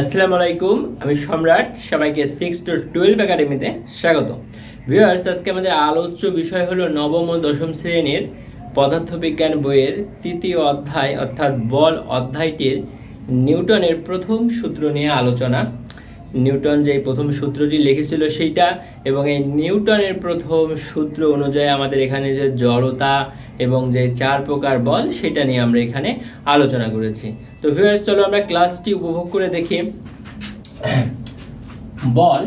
আসসালামু আলাইকুম, আমি সম্রাট, সবাইকে সিক্স টু টুয়েলভ একাডেমিতে স্বাগত। ভিউয়ার্স আজকে আমাদের আলোচ্য বিষয় হলো নবম ও দশম শ্রেণির পদার্থবিজ্ঞান বইয়ের তৃতীয় অধ্যায়, অর্থাৎ বল অধ্যায়টির নিউটনের প্রথম সূত্র নিয়ে আলোচনা। নিউটন যে প্রথম সূত্রটি লিখেছিল সেইটা, এবং এই নিউটনের প্রথম সূত্র অনুযায়ী আমাদের এখানে যে জড়তা এবং যে চার প্রকার বল, সেটা নিয়ে আমরা এখানে আলোচনা করেছি। তো ভিউয়ার্স চলো আমরা ক্লাসটি উপভোগ করে দেখি। বল,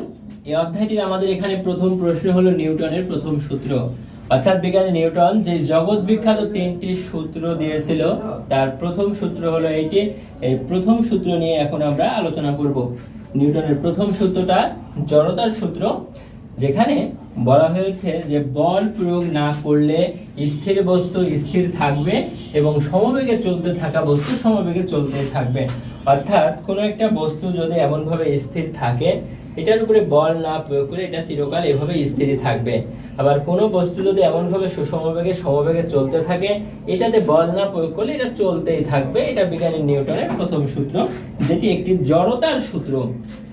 এই অধ্যায়টির আমাদের এখানে প্রথম প্রশ্ন হলো নিউটনের প্রথম সূত্র। অর্থাৎ বিজ্ঞানী নিউটন যে জগৎ বিখ্যাত তিনটি সূত্র দিয়েছিল, তার প্রথম সূত্র হলো এইটি। এই প্রথম সূত্র নিয়ে এখন আমরা আলোচনা করব। নিউটনের প্রথম সূত্রটা জড়তার সূত্র, যেখানে বলা হয়েছে যে বল প্রয়োগ না করলে স্থির বস্তু স্থির থাকবে এবং সমবেগে চলতে থাকা বস্তু সমবেগে চলতে থাকবে। অর্থাৎ কোনো একটা বস্তু যদি এমনভাবে স্থির থাকে এটার উপরে বল না প্রয়োগ করে এটা চিরকাল এভাবে স্থির থাকবে। আবার কোনো বস্তু যদি এমনভাবে সুষমবেগে সমবেগে চলতে থাকে, এটাতে বল না প্রয়োগ করলে এটা চলতেই থাকবে। এটা বিজ্ঞানী নিউটনের প্রথম সূত্র, যেটি একটি জড়তার সূত্র।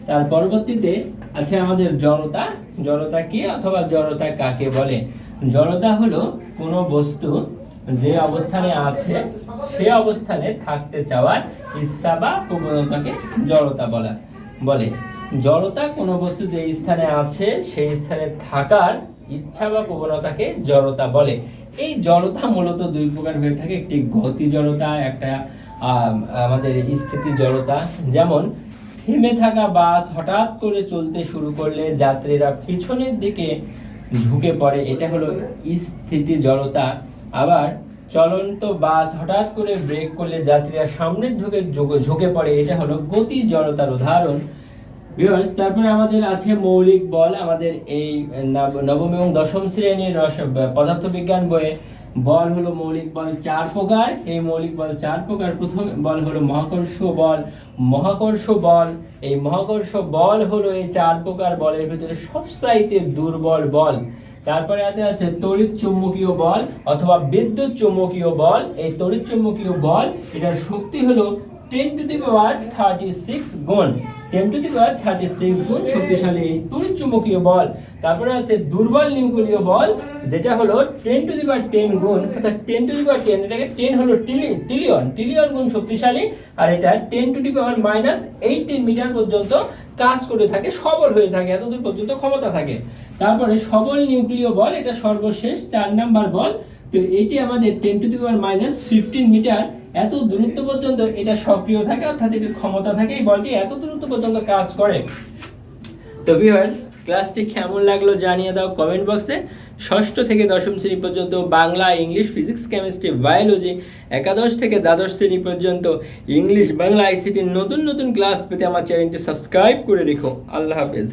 তার পরবর্তীতে আছে আমাদের জড়তা। জড়তা কি অথবা জড়তা কাকে বলে? জড়তা হলো কোনো বস্তু যে অবস্থানে আছে, সে অবস্থানে থাকতে চাওয়ার ইচ্ছা বা প্রবণতাকে জড়তা বলা, বলে। জড়তা কোনো বস্তু যে স্থানে আছে, সেই স্থানে থাকার ইচ্ছা বা প্রবণতাকে জড়তা বলে। এই জড়তা মূলত দুই প্রকার হয়ে থাকে। একটি গতি জড়তা, একটা আমাদের স্থিতি জড়তা। যেমন, থেমে থাকা বাস হঠাৎ করে চলতে শুরু করলে যাত্রীরা পিছনের দিকে ঝুঁকে পড়ে। এটা হলো স্থিতি জড়তা। আবার, চলন্ত বাস হঠাৎ করে ব্রেক করলে যাত্রীরা সামনের ঢুকে ঝুঁকে- পড়ে। এটা হলো গতি জড়তার উদাহরণ। ভিউয়ার্স তারপরে আমাদের আছে মৌলিক বল, আমাদের এই নব- নবম এবং দশম শ্রেণির রস পদার্থবিজ্ঞান বইয়ে বল হলো মৌলিক বল চার প্রকার। এই মৌলিক বল চার প্রকার। প্রথম বল হলো মহাকর্ষ বল মহাকর্ষ বল। এই মহাকর্ষ বল হলো এই চার প্রকার বলের ভিতরে সবচাইতে দুর্বল বল। তারপরে আছে আছে তড়িৎ চুম্বকীয় বল অথবা বিদ্যুৎ চুম্বকীয় বল। এই তড়িৎ চুম্বকীয় বল, এটার শক্তি হলো ten to the power thirty six গুণ। Ten to the power thirty six গুণ শক্তিশালী এই তড়িৎ চুম্বকীয় বল। তারপরে আছে দুর্বল নিউক্লিয় বল, যেটা হলো ten to the power ten গুণ, অর্থাৎ ten to the power ten, এটাকে টেন হলো টিলি, টিলিয়ন টিলিয়ন গুণ শক্তিশালী, আর এটা ten to the power minus eighteen metre পর্যন্ত কাজ করে থাকে, সবল হয়ে থাকে, এতদূর পর্যন্ত ক্ষমতা থাকে। তারপরে সবল নিউক্লিয় বল, এটা সর্বশেষ চার নাম্বার বল তো এটি আমাদের ten to the power minus fifteen metre এত দূরত্ব পর্যন্ত এটা সক্রিয় থাকে, অর্থাৎ এটার ক্ষমতা থাকে, এই বলটি এত দূরত্ব পর্যন্ত কাজ করে। তো ভিউয়ার্স ক্লাসটি কেমন লাগল জানিয়ে দাও কমেন্ট বক্সে ষষ্ঠ থেকে দশম শ্রেণি পর্যন্ত Bangla, English physics chemistry biology একাদশ থেকে দ্বাদশ শ্রেণি পর্যন্ত ইংলিশ, বাংলা আইসিটির নতুন নতুন ক্লাস পেতে আমার চ্যানেলটি সাবস্ক্রাইব করে রেখো। আল্লাহ হাফেজ।